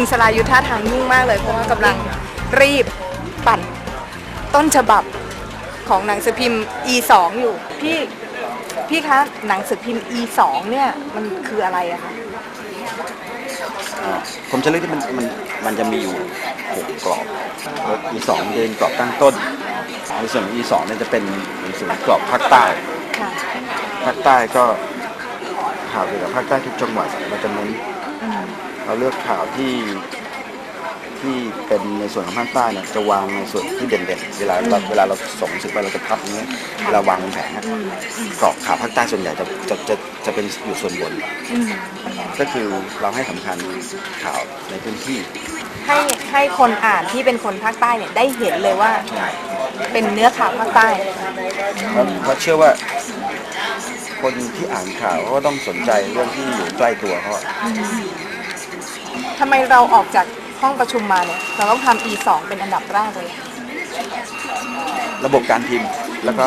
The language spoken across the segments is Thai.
คุณสรายุทธท่าทางยุ่งมากเลย เพราะว่ากำลังรีบปั่นต้นฉบับของหนังสือพิมพ์ E2 อยู่ พี่พี่คะหนังสือพิมพ์ E2 เนี่ยมันคืออะไรอะคะอ่าผมจะเลือกที่มันมันมันจะมีอยู่หกกรอบแล้ว E สองจะเป็นกรอบตั้งต้นในส่วนของ E สองเนี่ยจะเป็นในส่วนของกรอบภาคใต้ค่ะภาคใต้ก็ข่าวเกี่ยวกับภาคใต้ทุกจังหวัดเราจะเน้นอืม เราเลือกข่าวที่ที่เป็นในส่วนของภาคใต้เนี่ยจะวางในส่วนที่เด่นๆ เวลาเราเวลาเราส่งหนังสือไปเราจะพับอย่างเงี้ยเวลาวางบนแผงอะกรอบข่าวภาคใต้ส่วนใหญ่จะจะจะจะเป็นอยู่ส่วนบนอืมก็คือเราให้สำคัญข่าวในพื้นที่ให้ให้คนอ่านที่เป็นคนภาคใต้เนี่ยได้เห็นเลยว่าเป็นเนื้อข่าวภาคใต้ เพราะเพราะเชื่อว่า คนที่อ่านข่าวเขาก็ต้องสนใจเรื่องที่อยู่ใกล้ตัวเขาอะ ทำไมเราออกจากห้องประชุมมาเนี่ย เราต้องทำ E2 เป็นอันดับแรกเลยระบบการพิมพ์แล้วก็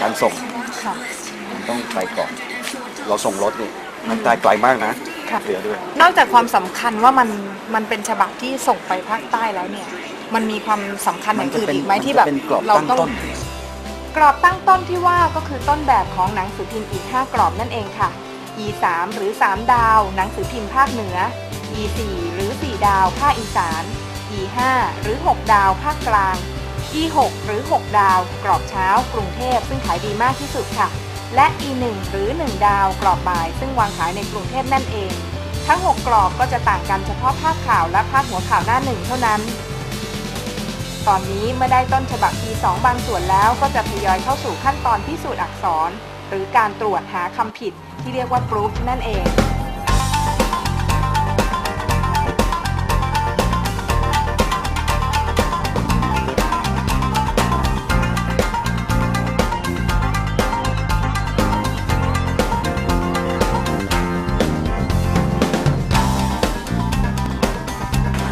การส่งค่ะ มันต้องไปก่อน เราส่งรถนี่มันใต้ไกลมากนะค่ะ เหลือด้วย นอกจากความสำคัญว่ามันมันเป็นฉบับที่ส่งไปภาคใต้แล้วเนี่ย มันมีความสำคัญอย่างอื่นอีกไหมที่แบบมันจะเป็นกรอบเราตั้งต้องต้นกรอบตั้งต้นที่ว่าก็คือต้นแบบของหนังสือพิมพ์อีก 5 กรอบนั่นเองค่ะ E3 หรือ 3 ดาว หนังสือพิมพ์ภาคเหนือ E4 หรือ 4 ดาวภาคอีสาน E5 หรือ 6 ดาวภาคกลาง E6 หรือ 6 ดาว กรอบเช้ากรุงเทพซึ่งขายดีมากที่สุดค่ะ และ E1 หรือ 1 ดาวกรอบบ่าย ซึ่งวางขายในกรุงเทพนั่นเอง ทั้ง 6 กรอบก็จะต่างกันเฉพาะภาคข่าวและภาคหัวข่าวหน้าหนึ่งเท่านั้น ตอนนี้เมื่อได้ต้นฉบับ E2 บางส่วนแล้วก็จะทยอยเข้าสู่ขั้นตอนพิสูจน์อักษร หรือการตรวจหาคำผิดที่เรียกว่า proof นั่นเอง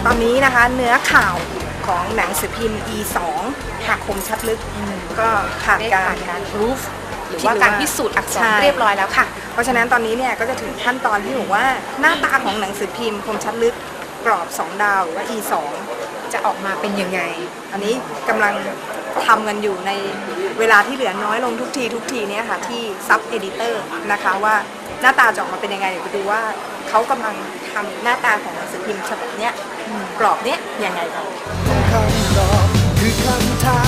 อนนี้นะคะเนื้อข่าวของหนังสือพิมพ์ E2 หักคมชัดลึกก็ผ่านการได้ผ่านการ proof หรือที่ว่าเรียกว่าการพิสูจน์อักษรใช่เรียบร้อยแล้วค่ะ เพราะฉะนั้นตอนนี้เนี่ยก็จะถึงขั้นตอนที่บอกว่าหน้าตาของหนังสือพิมพ์คมชัดลึกกรอบ 2 ดาวหรือว่า E2 จะออกมาเป็นยังไง อันนี้กำลังทำกันอยู่ในเวลาที่เหลือน้อยลงทุกทีทุกทีเนี่ยค่ะที่ซับเอดิเตอร์นะคะว่าหน้าตาจะออกมาเป็นยังไงเดี๋ยวไปดูว่าเขากำลัง ทำหน้าตาของหนังสือพิมพ์ฉบับเนี้ยกรอบเนี้ยยังไงคำตอบคือคำถามต่อไป